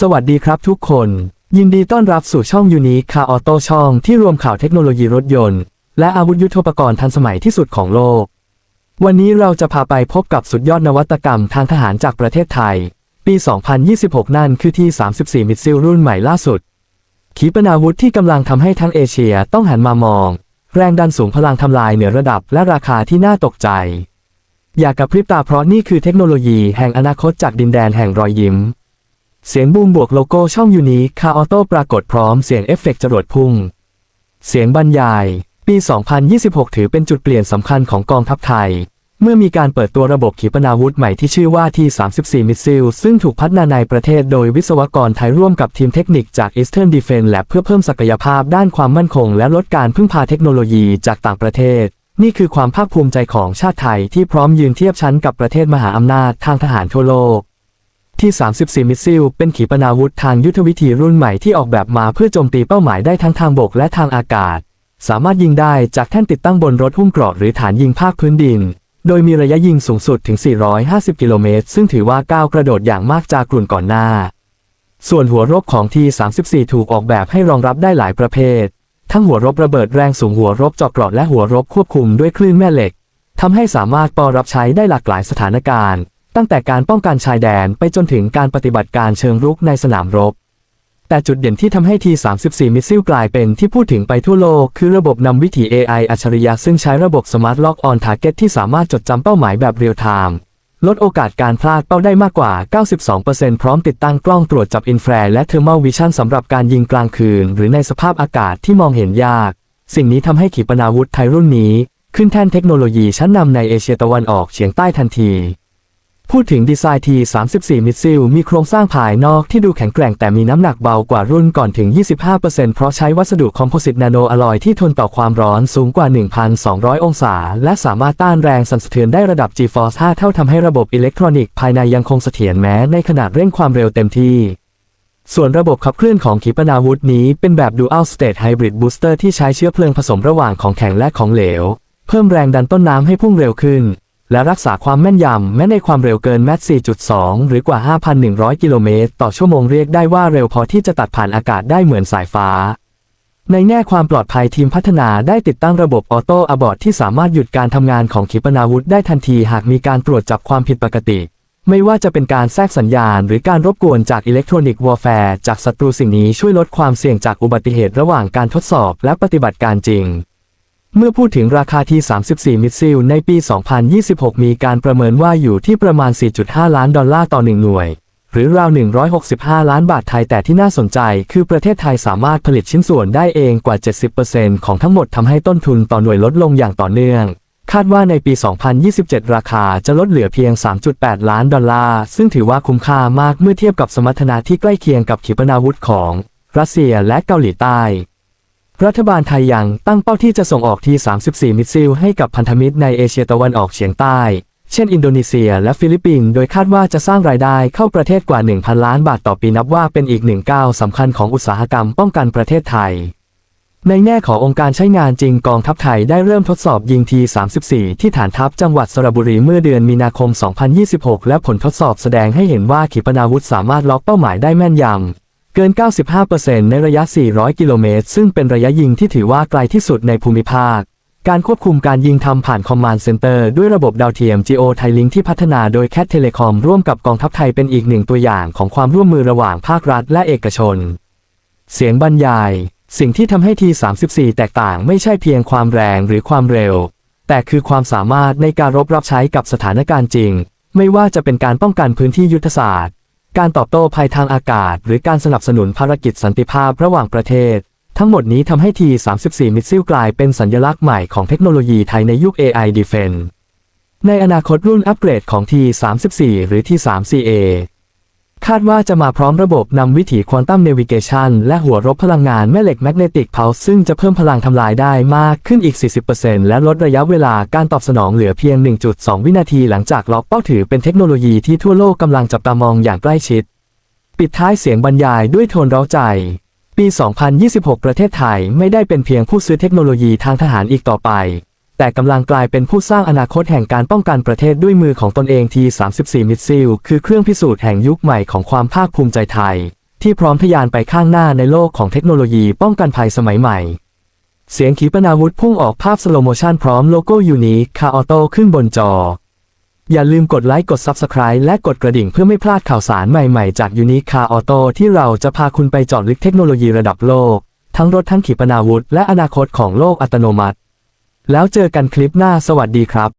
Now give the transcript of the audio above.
สวัสดีครับทุกคน ยินดีต้อนรับสู่ช่องยูนิคาออโต้ช่องที่รวมข่าวเทคโนโลยีรถยนต์ และอาวุธยุทโธปกรณ์ทันสมัยที่สุดของโลก วันนี้เราจะพาไปพบกับสุดยอดนวัตกรรมทางทหารจากประเทศไทย ปี 2026 นั่นคือที่ 34 มิสซิลรุ่นใหม่ล่าสุด ขีปนาวุธที่กำลังทำให้ทั้งเอเชียต้องหันมามอง แรงดันสูงพลังทำลายเหนือระดับและราคาที่น่าตกใจ อย่ากระพริบตาเพราะนี่คือเทคโนโลยีแห่งอนาคตจากดินแดนแห่งรอยยิ้ม เสียงบูมบวกโลโก้ช่องยูนิคาออโต้ปรากฏพร้อมเสียงเอฟเฟกต์จรวดพุ่ง เสียงบรรยาย ปี 2026 ถือเป็นจุดเปลี่ยนสำคัญของกองทัพไทย เมื่อมีการเปิดตัวระบบขีปนาวุธใหม่ที่ชื่อว่าที34มิสซิลซึ่งถูกพัฒนาในประเทศโดยวิศวกรไทยร่วมกับทีมเทคนิคจาก Eastern Defense Lab เพื่อเพิ่มศักยภาพด้านความมั่นคง และลดการพึ่งพาเทคโนโลยีจากต่างประเทศ นี่คือความภาคภูมิใจของชาติไทยที่พร้อมยืนเทียบชั้นกับประเทศมหาอำนาจทางทหารทั่วโลก ที่ 34 มิสซิล เป็นขีปนาวุธทางยุทธวิธีรุ่นใหม่ที่ออกแบบมาเพื่อโจมตีเป้าหมายได้ทั้งทางบกและทางอากาศ สามารถยิงได้จากแท่นติดตั้งบนรถหุ้มเกราะหรือฐานยิงภาคพื้นดิน โดยมีระยะยิงสูงสุดถึง 450 กิโลเมตร ซึ่งถือว่าก้าวกระโดดอย่างมากจากกลุ่นก่อนหน้า ส่วนหัวรบของที 34 ถูกออกแบบให้รองรับได้หลายประเภท ทั้งหัวรบระเบิดแรงสูงหัวรบเจาะเกราะและหัวรบควบคุมด้วยคลื่นแม่เหล็กทำให้สามารถปอรับใช้ได้หลากหลายสถานการณ์ ตั้งแต่การป้องกันชายแดนไปจนถึงการปฏิบัติการเชิงรุกในสนามรบ แต่จุดเด่นที่ทำให้ที34 มิสซิลกลายเป็นที่พูดถึงไปทั่วโลก คือระบบนำวิถี AI อัจฉริยะซึ่งใช้ระบบ Smart Lock on Target ที่สามารถจดจำเป้าหมายแบบเรียลไทม์ลดโอกาสการพลาดเป้าได้มากกว่า 92%พร้อมติดตั้งกล้องตรวจจับอินฟราและเทอร์ม l วิชั่นสำหรับการยิงกลางคืน หรือในสภาพอากาศที่มองเห็นยาก สิ่งนี้ทำให้ขีปนาวุธไทยรุ่นนี้ ขึ้นแท่นเทคโนโลยีชั้นนำในเอเชียตะวันออกเฉียงใต้ทันที พูดถึงดีไซน์ที34มิสซิลมีโครงสร้างภายนอกที่ดูแข็งแกร่งแต่มีน้ำหนักเบากว่ารุ่นก่อนถึง 25%เพราะใช้วัสดุคอมโพสิตนาโนอะลอยที่ทนต่อความร้อนสูงกว่า 1,200 องศา และสามารถต้านแรงสั่นสะเทือนได้ระดับ G-Force 5 เท่าทำให้ระบบอิเล็กทรอนิกส์ภายในยังคงเสถียรแม้ในขนาดเร่งความเร็วเต็มที่ส่วนระบบขับเคลื่อนของขีปนาวุธนี้เป็นแบบ Dual State Hybrid Booster ที่ใช้เชื้อเพลิงผสมระหว่างของแข็งและของเหลว เพิ่มแรงดันต้นน้ำให้พุ่งเร็วขึ้น และรักษาความแม่นยำแม้ในความเร็วเกินแมท4.2 หรือกว่า 5,100 กิโลเมตรต่อชั่วโมงเรียกได้ว่าเร็วพอที่จะตัดผ่านอากาศได้เหมือนสายฟ้า ในแง่ความปลอดภัยทีมพัฒนาได้ติดตั้งระบบออโต้อบอร์ดที่สามารถหยุดการทำงานของขีปนาวุธได้ทันทีหากมีการตรวจจับความผิดปกติ ไม่ว่าจะเป็นการแทรกสัญญาณ หรือการรบกวนจากอิเล็กทรอนิกส์วอร์แฟร์จากศัตรูสิ่งนี้ช่วยลดความเสี่ยงจากอุบัติเหตุระหว่างการทดสอบและปฏิบัติการจริง เมื่อพูดถึงราคาที่ 34 มิสซิลในปี 2026 มีการประเมินว่าอยู่ที่ประมาณ 4.5 ล้านดอลลาร์ต่อหนึ่งหน่วย หรือราว 165 ล้านบาทไทยแต่ที่น่าสนใจ คือประเทศไทยสามารถผลิตชิ้นส่วนได้เองกว่า 70%ของทั้งหมดทำให้ต้นทุนต่อหน่วยลดลงอย่างต่อเนื่อง คาดว่าในปี 2027 ราคาจะลดเหลือเพียง 3.8 ล้านดอลลาร์ ซึ่งถือว่าคุ้มค่ามากเมื่อเทียบกับสมรรถนะที่ใกล้เคียงกับขีปนาวุธของ รัสเซียและเกาหลีใต้ รัฐบาลไทยยังตั้งเป้าที่จะส่งออกที่ 34 มิสซิลให้กับพันธมิตรในเอเชียตะวันออกเฉียงใต้ เช่นอินโดนีเซียและฟิลิปปินส์ โดยคาดว่าจะสร้างรายได้เข้าประเทศกว่า 1,000 ล้านบาทต่อปีนับว่าเป็นอีกหนึ่งก้าวสำคัญของอุตสาหกรรมป้องกันประเทศไทย ในแง่ขององค์การใช้งานจริงกองทัพไทยได้เริ่มทดสอบยิงที34 ที่ฐานทัพจังหวัดสระบุรีเมื่อเดือนมีนาคม 2026 และผลทดสอบแสดงให้เห็นว่าขีปนาวุธสามารถล็อกเป้าหมายได้แม่นยำ เกิน 95%ในระยะ 400 กิโลเมตร ซึ่งเป็นระยะยิงที่ถือว่าไกลที่สุดในภูมิภาค การควบคุมการยิงทำผ่านคอมมานด์เซ็นเตอร์ด้วยระบบดาวเทียม Geo t i l i n k ที่พัฒนาโดยแคทเทเลคอมร่วมกับกองทัพไทยเป็นอีกหนึ่งตัวอย่างของความร่วมมือระหว่างภาครัฐและเอกชน เสียงบรรยาย สิ่งที่ทำให้ที34 แตกต่างไม่ใช่เพียงความแรงหรือความเร็ว แต่คือความสามารถในการรบรับใช้กับสถานการณ์จริง ไม่ว่าจะเป็นการป้องกันพื้นที่ยุทธศาสตร์ การตอบโต้ภัยทางอากาศ หรือการสนับสนุนภารกิจสันติภาพระหว่างประเทศ ทั้งหมดนี้ทำให้ที34 มิสซิลกลายเป็นสัญลักษณ์ใหม่ของเทคโนโลยีไทยในยุค AI Defense ในอนาคตรุ่นอัปเกรดของ T34 หรือ T3CA คาดว่าจะมาพร้อมระบบนำวิถีควอนตัมเนวิเกชันและหัวรบพลังงานแม่เหล็กแมกเนติกเพลซึ่งจะเพิ่มพลังทำลายได้มากขึ้นอีก 40%และลดระยะเวลาการตอบสนองเหลือเพียง 1.2 วินาทีหลังจากล็อกเป้าถือเป็นเทคโนโลยีที่ทั่วโลกกำลังจับตามองอย่างใกล้ชิด ปิดท้ายเสียงบรรยายด้วยโทนร้าใจ ปี 2026 ประเทศไทยไม่ได้เป็นเพียงผู้ซื้อเทคโนโลยีทางทหารอีกต่อไป แต่กำลังกลายเป็นผู้สร้างอนาคตแห่งการป้องกันประเทศด้วยมือของตนเองที34มิสซิลคือเครื่องพิสูจน์แห่งยุคใหม่ของความภาคภูมิใจไทย ที่พร้อมทะยานไปข้างหน้าในโลกของเทคโนโลยีป้องกันภัยสมัยใหม่ เสียงขีปนาวุธพุ่งออกภาพสโลโมชันพร้อมโลโก้ยูนิคาออโต้ขึ้นบนจอ อย่าลืมกดไลค์กด Subscribe และกดกระดิ่งเพื่อไม่พลาดข่าวสารใหม่ๆ จากยูนิคาออโต้ที่เราจะพาคุณไปเจาะลึกเทคโนโลยีระดับโลก ทั้งรถทั้งขีปนาวุธ และอนาคตของโลกอัตโนมัติ แล้วเจอกันคลิปหน้าสวัสดีครับ